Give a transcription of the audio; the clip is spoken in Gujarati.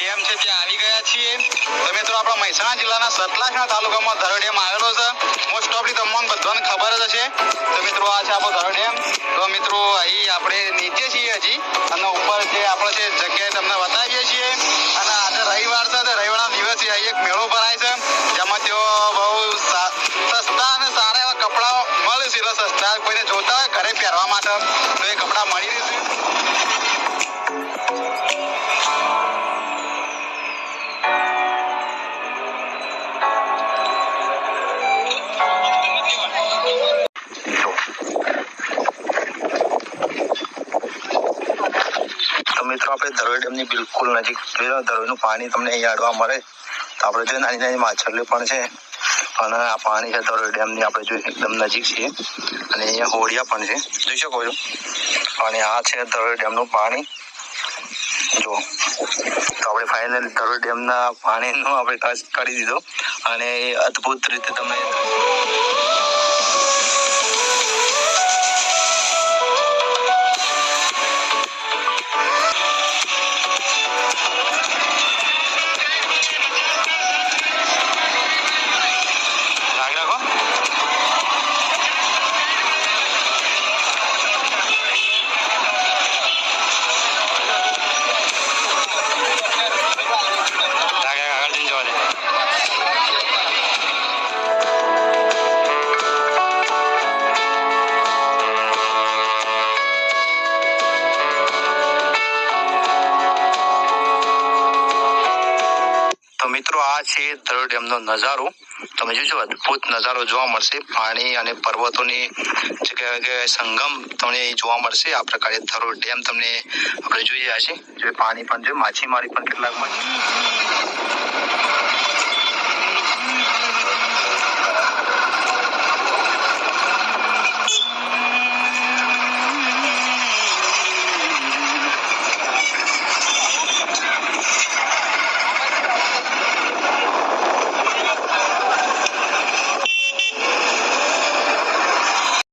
ડેમ છે ત્યાં આવી ગયા છીએ. તો મિત્રો, આપણા મહેસાણા જિલ્લાના સતલાસણા તાલુકામાં ધરો ડેમ આવેલો છે. મોસ્ટ ઓફલી તમને બધાને ખબર જ હશે. તો મિત્રો, આ છે આપણો ધરો ડેમ. તો મિત્રો, અહીં આપણે નીચે છીએ હજી. અને ઉપર જે આપણે જે જગ્યાએ તમને બતાવીએ છીએ. અને આજે રવિવાર છે, તો રવિવારના દિવસે અહીં એક મેળો ભરાય છે. જેમાં તેઓ બહુ સસ્તા અને સારા એવા કપડાઓ મળે છે. સસ્તા કોઈને જોતા હોય, ઘરે પહેરવા માટે તો એ કપડાં મળી રહેશે મિત્રો, આપણે ધરોઈ ડેમની બિલકુલ નજીક ધરોઈનું પાણી તમને અહીંયા અડવા મળે, તો આપણે જોઈએ નાની નાની માછલીઓ પણ છે અને આ પાણી છે ધરોઈ ડેમની, આપણે જોઈએ એકદમ નજીક છીએ. અને અહીંયા હોડિયા પણ છે. જોઈ શકો છો? અને આ છે ધરોઈ ડેમનું પાણી. જો, તો આપણે ફાઇનલ ધરોઈ ડેમના પાણીનો આપણે ટચ કરી દીધો. અને અદ્ભુત રીતે તમે મિત્રો, આ છે ધરોઈ ડેમનો નજારો. તમે જોજો અદ્ભુત નજારો જોવા મળશે. પાણી અને પર્વતોની જે કહેવાય કે સંગમ તમને જોવા મળશે. આ પ્રકારે ધરોઈ ડેમ તમને આપણે જોઈ રહ્યા છે પાણી પણ છે, માછીમારી પણ કેટલાક માછી